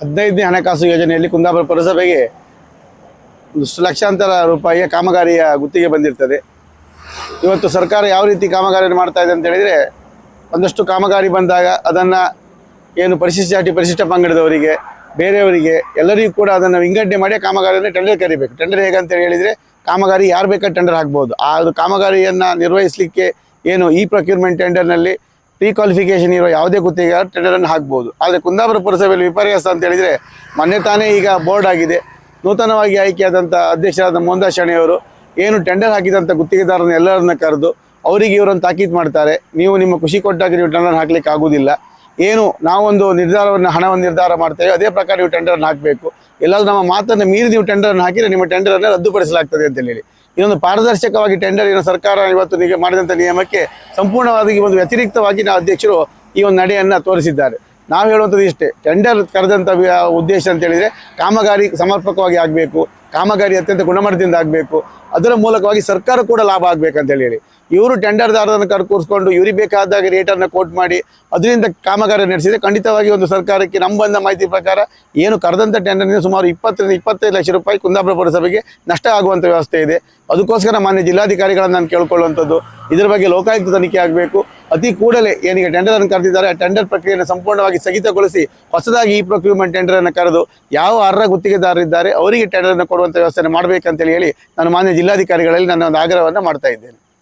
ಹದಿನೈದನೇ ಹಣಕಾಸು ಯೋಜನೆಯಲ್ಲಿ ಕುಂದಾಪುರ ಪುರಸಭೆಗೆ ಒಂದಷ್ಟು ಲಕ್ಷಾಂತರ ರೂಪಾಯಿಯ ಕಾಮಗಾರಿಯ ಗುತ್ತಿಗೆ ಬಂದಿರ್ತದೆ. ಇವತ್ತು ಸರ್ಕಾರ ಯಾವ ರೀತಿ ಕಾಮಗಾರಿಯನ್ನು ಮಾಡ್ತಾ ಇದೆ ಅಂತ ಹೇಳಿದರೆ, ಒಂದಷ್ಟು ಕಾಮಗಾರಿ ಬಂದಾಗ ಅದನ್ನು ಏನು ಪರಿಶಿಷ್ಟ ಜಾತಿ, ಪರಿಶಿಷ್ಟ ಪಂಗಡದವರಿಗೆ, ಬೇರೆಯವರಿಗೆ ಎಲ್ಲರಿಗೂ ಕೂಡ ಅದನ್ನು ವಿಂಗಡಣೆ ಮಾಡಿ ಕಾಮಗಾರಿಯನ್ನು ಟೆಂಡರ್ ಕರಿಬೇಕು. ಟೆಂಡರ್ ಹೇಗಂತ ಹೇಳಿದರೆ, ಕಾಮಗಾರಿ ಯಾರು ಬೇಕಾದ್ರೆ ಟೆಂಡರ್ ಹಾಕ್ಬೋದು. ಆ ಕಾಮಗಾರಿಯನ್ನು ನಿರ್ವಹಿಸಲಿಕ್ಕೆ ಏನು ಈ ಪ್ರೊಕ್ಯೂರ್ಮೆಂಟ್ ಟೆಂಡರ್ನಲ್ಲಿ ಪ್ರೀ ಕ್ವಾಲಿಫಿಕೇಶನ್ ಇರೋ ಯಾವುದೇ ಗುತ್ತಿಗೆ ಟೆಂಡರನ್ನು ಹಾಕ್ಬೋದು. ಆದರೆ ಕುಂದಾಪುರ ಪುರಸಭೆಯಲ್ಲಿ ವಿಪರ್ಯಾಸ ಅಂತ ಹೇಳಿದರೆ ಮೊನ್ನೆ ತಾನೇ ಈಗ ಬೋರ್ಡ್ ಆಗಿದೆ. ನೂತನವಾಗಿ ಆಯ್ಕೆಯಾದಂಥ ಅಧ್ಯಕ್ಷರಾದ ಮೋಹನ್ ಶಣಿಯವರು ಏನು ಟೆಂಡರ್ ಹಾಕಿದಂಥ ಗುತ್ತಿಗೆದಾರನ ಎಲ್ಲರನ್ನ ಕರೆದು ಅವರಿಗೆ ಇವರನ್ನು ತಾಕೀತು ಮಾಡ್ತಾರೆ. ನೀವು ನಿಮ್ಮ ಖುಷಿ ಕೊಟ್ಟಾಗ ನೀವು ಟೆಂಡರ್ ಹಾಕ್ಲಿಕ್ಕೆ ಆಗುವುದಿಲ್ಲ ಏನು ನಾವೊಂದು ನಿರ್ಧಾರವನ್ನು, ಹಣವನ್ನು ನಿರ್ಧಾರ ಮಾಡ್ತೇವೆ, ಅದೇ ಪ್ರಕಾರ ನೀವು ಟೆಂಡರ್ ಹಾಕಬೇಕು. ಎಲ್ಲಾದ್ರೂ ನಮ್ಮ ಮಾತನ್ನು ಮೀರಿ ನೀವು ಟೆಂಡರ್ ಹಾಕಿದರೆ ನಿಮ್ಮ ಟೆಂಡರನ್ನು ರದ್ದುಪಡಿಸಲಾಗ್ತದೆ ಅಂತ ಹೇಳಿ. ಇದೊಂದು ಪಾರದರ್ಶಕವಾಗಿ ಟೆಂಡರ್ ಏನು ಸರ್ಕಾರ ಇವತ್ತು ನಿಮಗೆ ಮಾಡಿದಂಥ ನಿಯಮಕ್ಕೆ ಸಂಪೂರ್ಣವಾಗಿ ಒಂದು ವ್ಯತಿರಿಕ್ತವಾಗಿ ನಾವು ಅಧ್ಯಕ್ಷರು ಈ ಒಂದು ನಡೆಯನ್ನು ತೋರಿಸಿದ್ದಾರೆ. ನಾವು ಹೇಳುವಂಥದ್ದು ಇಷ್ಟೇ. ಟೆಂಡರ್ ಕರೆದಂಥ ಉದ್ದೇಶ ಅಂತ ಹೇಳಿದ್ರೆ ಕಾಮಗಾರಿ ಸಮರ್ಪಕವಾಗಿ ಆಗಬೇಕು. ಕಾಮಗಾರಿ ಅತ್ಯಂತ ಗುಣಮಟ್ಟದಿಂದ ಆಗಬೇಕು. ಅದರ ಮೂಲಕವಾಗಿ ಸರ್ಕಾರ ಕೂಡ ಲಾಭ ಆಗಬೇಕಂತ ಹೇಳಿ. ಇವರು ಟೆಂಡರ್ದಾರರನ್ನು ಕರ್, ಕೂರಿಸ್ಕೊಂಡು ಇವ್ರಿಗೆ ಬೇಕಾದಾಗ ರೇಟನ್ನು ಕೋಟ್ ಮಾಡಿ ಅದರಿಂದ ಕಾಮಗಾರಿ ನಡೆಸಿದರೆ ಖಂಡಿತವಾಗಿ ಒಂದು ಸರ್ಕಾರಕ್ಕೆ ನಮ್ಮ ಬಂದ ಮಾಹಿತಿ ಪ್ರಕಾರ ಏನು ಕರೆದಂಥ ಟೆಂಡರ್ನಿಂದ ಸುಮಾರು ಇಪ್ಪತ್ತರಿಂದ ಇಪ್ಪತ್ತೈದು ಲಕ್ಷ ರೂಪಾಯಿ ಕುಂದಾಪುರ ಪುರಸಭೆಗೆ ನಷ್ಟ ಆಗುವಂಥ ವ್ಯವಸ್ಥೆ ಇದೆ. ಅದಕ್ಕೋಸ್ಕರ ಮಾನ್ಯ ಜಿಲ್ಲಾಧಿಕಾರಿಗಳನ್ನು ನಾನು ಕೇಳ್ಕೊಳ್ಳುವಂಥದ್ದು ಇದರ ಬಗ್ಗೆ ಲೋಕಾಯುಕ್ತ ತನಿಖೆ ಆಗಬೇಕು. ಅತಿ ಕೂಡಲೇ ಏನೀಗ ಟೆಂಡರ್ ಅನ್ನು ಕರೆದಿದ್ದಾರೆ, ಆ ಟೆಂಡರ್ ಪ್ರಕ್ರಿಯೆಯನ್ನು ಸಂಪೂರ್ಣವಾಗಿ ಸ್ಥಗಿತಗೊಳಿಸಿ ಹೊಸದಾಗಿ ಈ ಪ್ರೊಕ್ಯೂರ್ಮೆಂಟ್ ಟೆಂಡರ್ ಅನ್ನು ಕರೆದು ಯಾವ ಅರ್ಹ ಗುತ್ತಿಗೆದಾರರಿದ್ದಾರೆ, ಅವರಿಗೆ ಟೆಂಡರ್ ಅನ್ನು ಕೊಡುವಂಥ ವ್ಯವಸ್ಥೆ ಮಾಡಬೇಕಂತೇಳಿ ಹೇಳಿ ನಾನು ಮಾನ್ಯ ಜಿಲ್ಲಾಧಿಕಾರಿಗಳಲ್ಲಿ ನನ್ನ ಒಂದು ಆಗ್ರಹವನ್ನು ಮಾಡ್ತಾ ಇದ್ದೇನೆ.